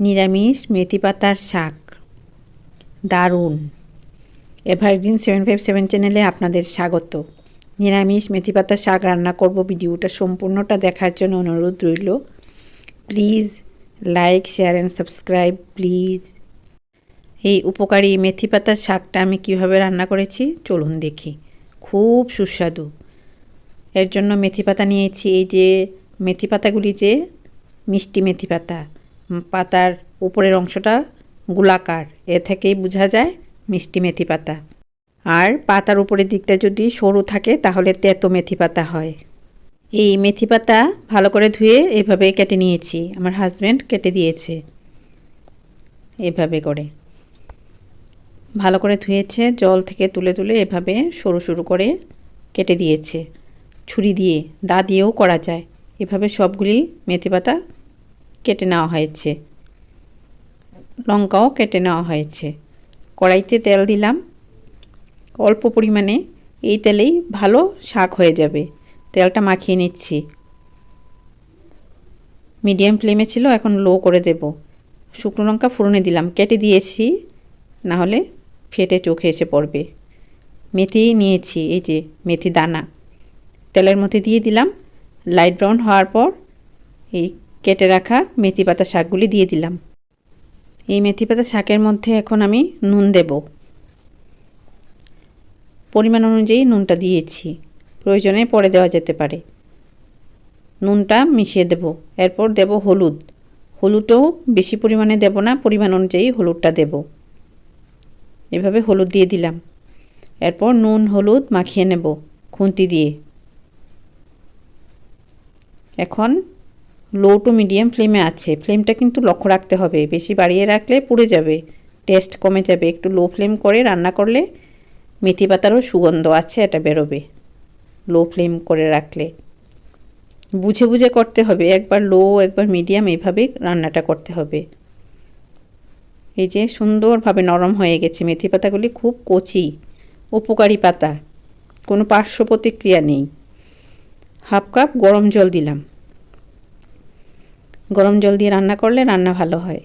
নিরামিষ মেথি পাতার শাক। দারুণ। এভারগ্রিন সেভেন ফাইভ সেভেন চ্যানেলে আপনাদের স্বাগত। নিরামিষ মেথি পাতার শাক রান্না করব ভিডিওটা সম্পূর্ণটা দেখার জন্য অনুরোধ রইল। Please like, share and subscribe, please. এই উপকারী মেথি পাতার শাকটা আমি কীভাবে রান্না করেছি চলুন দেখি। খুব সুস্বাদু। এর জন্য মেথি পাতা নিয়েছি এই যে মেথি পাতাগুলি যে মিষ্টি মেথি পাতা পাতার উপরের অংশটা গোলাকার। এ থেকেই বোঝা যায় মিষ্টি মেথি পাতা। আর পাতার উপরের দিকটা যদি সরু থাকে, তাহলে তেতো মেথি পাতা হয়। এই মেথি পাতা ভালো করে ধুয়ে এভাবে কেটে নিয়েছি। আমার হাজব্যান্ড কেটে দিয়েছে এভাবে করে। ভালো করে ধুয়েছে, জল থেকে তুলে তুলে এভাবে সরু সরু করে কেটে দিয়েছে। ছুরি দিয়ে, দা দিয়েও করা যায়। এভাবে সবগুলি মেথি পাতা কেটে নেওয়া হয়েছে। লঙ্কাও কেটে নেওয়া হয়েছে। কড়াইতে তেল দিলাম। অল্প পরিমাণে এই তেলেই ভালো শাক হয়ে যাবে। তেলটা মাখিয়ে নিচ্ছি। মিডিয়াম ফ্লেমে ছিল, এখন লো করে দেব। শুকনো লঙ্কা ফোড়নে দিলাম। কেটে দিয়েছি, না হলে ফেটে চোখে এসে পড়বে। মেথি নিয়েছি, এই যে মেথি দানা। তেলের মধ্যে দিয়ে দিলাম। লাইট ব্রাউন হওয়ার পর এই কেটে রাখা মেথি পাতা শাকগুলি দিয়ে দিলাম। এই মেথি পাতা শাকের মধ্যে এখন আমি নুন দেব। পরিমাণ অনুযায়ী নুনটা দিয়েছি। প্রয়োজনে পরে দেওয়া যেতে পারে। নুনটা মিশিয়ে দেব। এরপর দেব হলুদ। হলুদও বেশি পরিমাণে দেব না, পরিমাণ অনুযায়ী হলুদটা দেব। এভাবে হলুদ দিয়ে দিলাম। এরপর নুন, হলুদ মাখিয়ে নেব খুন্তি দিয়ে। এখন লো টু মিডিয়াম ফ্লেমে আছে। ফ্লেমটা কিন্তু লক্ষ্য রাখতে হবে। বেশি বাড়িয়ে রাখলে পুড়ে যাবে। টেস্ট কমে যাবে। একটু লো ফ্লেম করে রান্না করলে মেথি পাতারও সুগন্ধ আছে, এটা বেরোবে। লো ফ্লেম করে রাখলে। বুঝে বুঝে করতে হবে। একবার লো একবার মিডিয়াম এইভাবেই রান্নাটা করতে হবে। এই যে সুন্দরভাবে নরম হয়ে গেছে। মেথি পাতাগুলি খুব কচি, উপকারী পাতা। কোনো পার্শ্ব প্রতিক্রিয়া নেই। হাফ কাপ গরম জল দিলাম। গরম জল দিয়ে রান্না করলে রান্না ভালো হয়।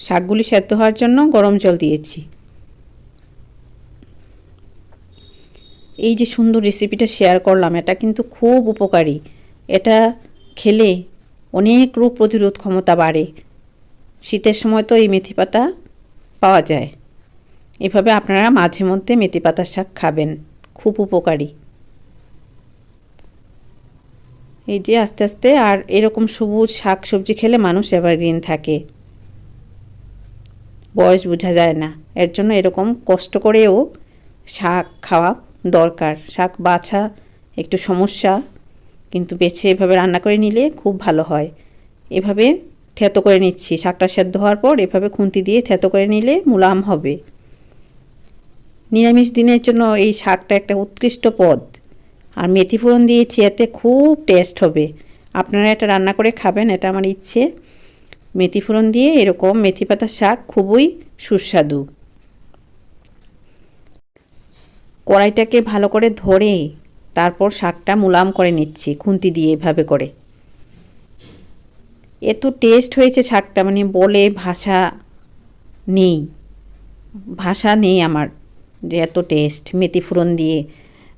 শাকগুলি সেদ্ধ হওয়ার জন্য গরম জল দিয়েছি। এই যে সুন্দর রেসিপিটা শেয়ার করলাম, এটা কিন্তু খুব উপকারী। এটা খেলে অনেক রোগ প্রতিরোধ ক্ষমতা বাড়ে। শীতের সময় তো এই মেথি পাতা পাওয়া যায়। এভাবে আপনারা মাঝে মধ্যে মেথি পাতার শাক খাবেন। খুব উপকারী। এই যে আস্তে আস্তে আর এরকম সবুজ শাক সবজি খেলে মানুষ এভারগ্রিন থাকে। বয়স বোঝা যায় না। এর জন্য এরকম কষ্ট করেও শাক খাওয়া দরকার। শাক বাছা একটু সমস্যা, কিন্তু বেছে এভাবে রান্না করে নিলে খুব ভালো হয়। এভাবে থেতো করে নিচ্ছি। শাকটা সেদ্ধ হওয়ার পর এভাবে খুন্তি দিয়ে থেতো করে নিলে মুলাম হবে। নিরামিষ দিনের জন্য এই শাকটা একটা উৎকৃষ্ট পদ। আর মেথি ফোড়ন দিয়েছি, এতে খুব টেস্ট হবে। আপনারা এটা রান্না করে খাবেন, এটা আমার ইচ্ছে। মেথি ফোড়ন দিয়ে এরকম মেথি পাতার শাক খুবই সুস্বাদু। কড়াইটাকে ভালো করে ধরে তারপর শাকটা মুলাম করে নিচ্ছি, খুন্তি দিয়ে এভাবে করে। এত টেস্ট হয়েছে শাকটা মানে বলে ভাষা নেই। ভাষা নেই আমার যে এত টেস্ট মেথি ফোড়ন দিয়ে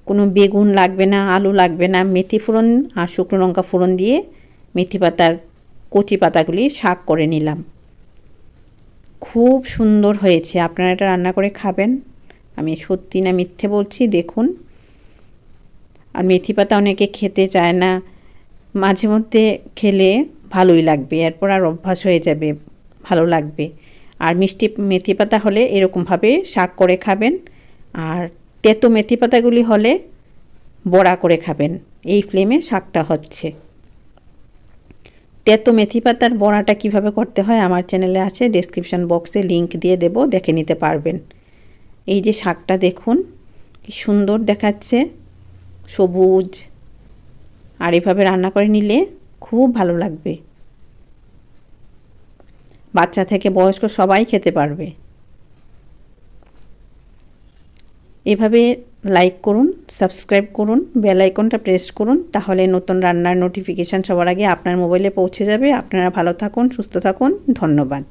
কোনো বেগুন লাগবে না, আলু লাগবে না, মেথি ফোড়ন আর শুকনো লঙ্কা ফোড়ন দিয়ে মেথি পাতার কচি পাতাগুলি শাক করে নিলাম। খুব সুন্দর হয়েছে, আপনারা এটা রান্না করে খাবেন। আমি সত্যি না মিথ্যে বলছি, দেখুন। আর মেথি পাতা অনেকে খেতে চায় না, মাঝে মধ্যে খেলে ভালোই লাগবে, এরপর আর অভ্যাস হয়ে যাবে, ভালো লাগবে। আর মিষ্টি, মেথি পাতা হলে এরকমভাবে শাক করে খাবেন। আর তেতো মেথি পাতাগুলি হলে বড়া করে খাবেন। এই ফ্লেমে শাকটা হচ্ছে। তেতো মেথি পাতার বড়াটা কীভাবে করতে হয় আমার চ্যানেলে আছে ডেসক্রিপশন বক্সে লিংক দিয়ে দেব, দেখে নিতে পারবেন। এই যে শাকটা দেখুন, কি সুন্দর দেখাচ্ছে, সবুজ। আর এভাবে রান্না করে নিলে খুব ভালো লাগবে। বাচ্চা থেকে বয়স্ক সবাই খেতে পারবে। এভাবে লাইক করুন সাবস্ক্রাইব করুন বেল আইকনটা প্রেস করুন, তাহলে নতুন রান্নার নোটিফিকেশান সবার আগে আপনার মোবাইলে পৌঁছে যাবে। আপনারা ভালো থাকুন, সুস্থ থাকুন, ধন্যবাদ।